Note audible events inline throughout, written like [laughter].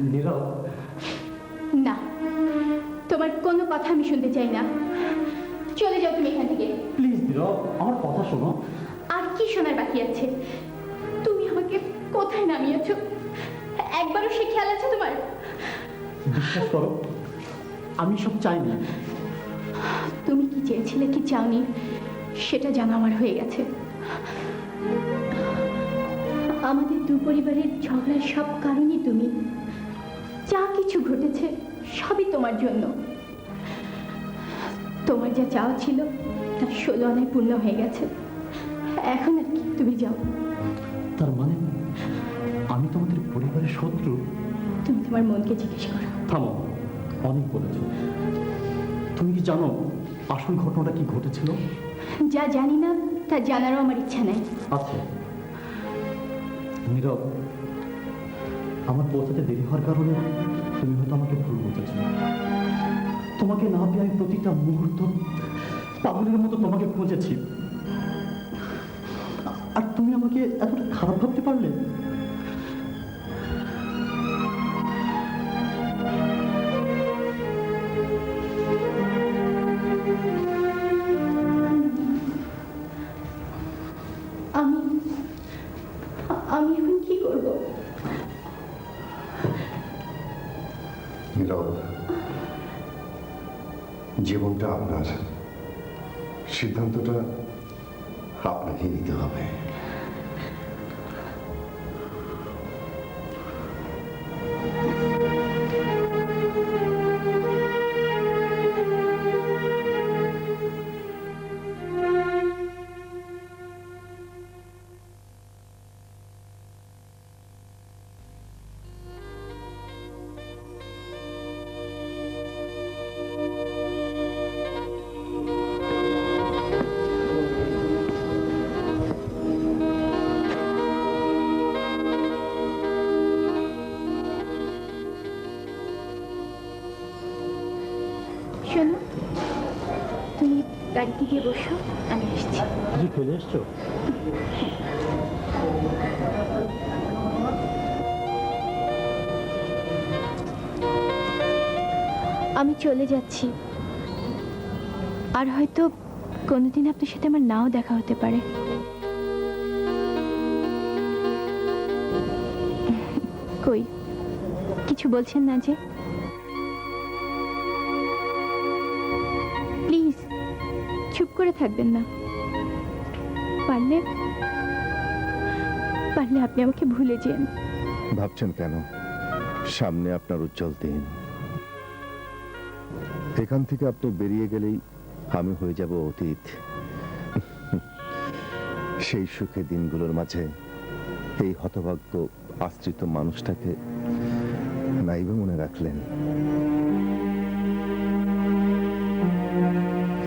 নীরব? না তোমার কোনো কথা আমি শুনতে চাই না। চলে যাও তুমি এখান থেকে। প্লিজ নীরব আমার কথা শোনো। আর কি শোনার বাকি আছে? তুমি আমাকে কোথায় নামিয়েছো? একবারও সে খেয়াল আছে তোমার? বিশ্বাস করো আমি সব চাইনি তুমি কি চেয়েছিলে কি চাওনি সেটা জানা আমার হয়ে গেছে। আমাদের দু পরিবারের ঝগড়ার সব কারণই তুমি। কিছু ঘটেছে সবই তোমার জন্য। তোমার যা চাওয়া ছিল তার ষোলো আনায় পূর্ণ হয়ে গেছে। এখন আর কি তুমি যাও তার মানে আমি তোমাদের পরিবারের শত্রু? তুমি তোমার মনকে জিজ্ঞেস করো। থামো অনেক বলেছ। তুমি কি জানো আসল ঘটনাটা কি ঘটেছিল? যা জানি না তা জানারও আমার ইচ্ছা নেই। আচ্ছা। নীরব আমার পৌঁছাতে দেরি হওয়ার কারণে তুমি হয়তো আমাকে ভুল বুঝেছ। তোমাকে না পেয়ে আমি প্রতিটা মুহূর্ত পাগলের মতো তোমাকে খুঁজেছি। আর তুমি আমাকে এতটা খারাপ ভাবতে পারলে? আমি আমি এখন কি করব? নীরব জীবনটা আপনার। সিদ্ধান্তটা আপনাকে নিতে হবে। গাড়িতে গিয়ে বসো আমি আসছি। তুমি ফেলে এসছো? আমি চলে যাচ্ছি। আর হয়তো কোনোদিন আপনার সাথে আমার নাও দেখা হতে পারে। কই? কিছু বলছেন না যে? চুপ করে থাকবেন না। পারলে পারলে আপনি আমাকে ভুলে যেন। ভাবছেন কেন? সামনে আপনার উজ্জ্বল দিন। এখান থেকে আপনি বেরিয়ে গেলেই আমি হয়ে যাব অতীত। সেই সুখে দিনগুলোর মাঝে এই হতভাগ্য আশ্রিত মানুষটাকে নাইবে মনে রাখলেন।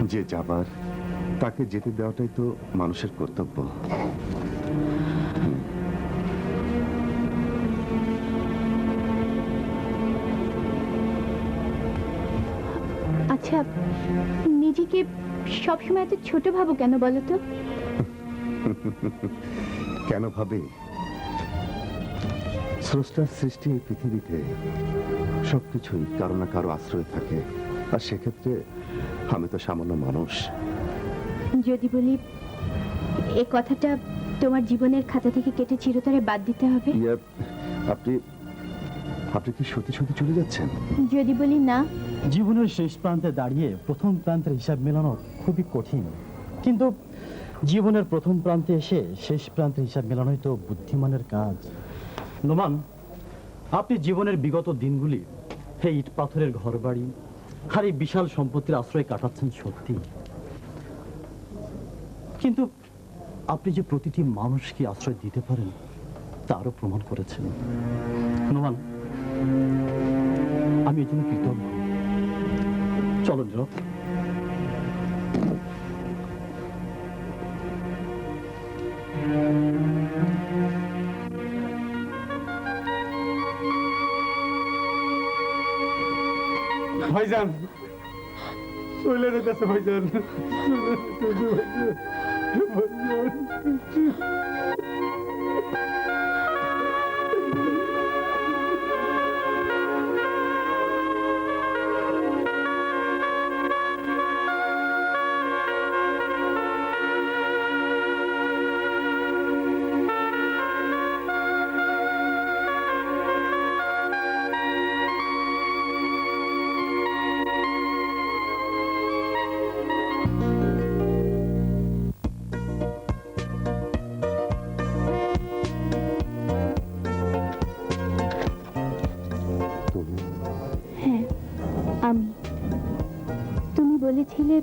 যে যাবার তাকে যেতে দেওয়াটাই তো মানুষের কর্তব্য। আচ্ছা নিজেকে সবসময় এত ছোট ভাবো কেন বলো তো? [laughs] কেন ভাবে? স্রষ্টার সৃষ্টি এই পৃথিবীতে সবকিছুই কারও না কারও আশ্রয় থাকে। আর সেক্ষেত্রে আমি তো সামান্য মানুষ। যদি বলি এ কথাটা তোমার জীবনের খাতা থেকে কেটে চিরতরে বাদ দিতে হবে? আপনি আপনি কি সত্যি সত্যি চলে যাচ্ছেন? যদি বলি না। জীবনের শেষ প্রান্তে দাঁড়িয়ে প্রথম প্রান্তের হিসাব মেলানো খুবই কঠিন। কিন্তু জীবনের প্রথম প্রান্তে এসে শেষ প্রান্তের হিসাব মেলানোই তো বুদ্ধিমানের কাজ। নোমান আপনি জীবনের বিগত দিনগুলি এই ইট পাথরের ঘর বাড়ি আর এই বিশাল সম্পত্তির আশ্রয় কাটাচ্ছেন সত্যি। কিন্তু আপনি যে প্রতিটি মানুষকে আশ্রয় দিতে পারেন, তারও প্রমাণ করেছেন। নোমান আমি এই জন্য কৃতজ্ঞ। চলো নীরব। ভাইজান। চলে যেতেছে ভাইজান। বলেছিলে,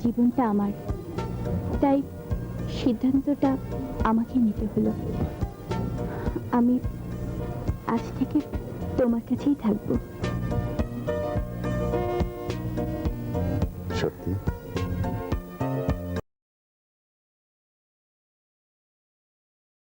জীবনটা আমার। তাই সিদ্ধান্তটা আমাকে নিতে হলো। আমি আজ থেকে তোমার কাছেই থাকব। সত্যি?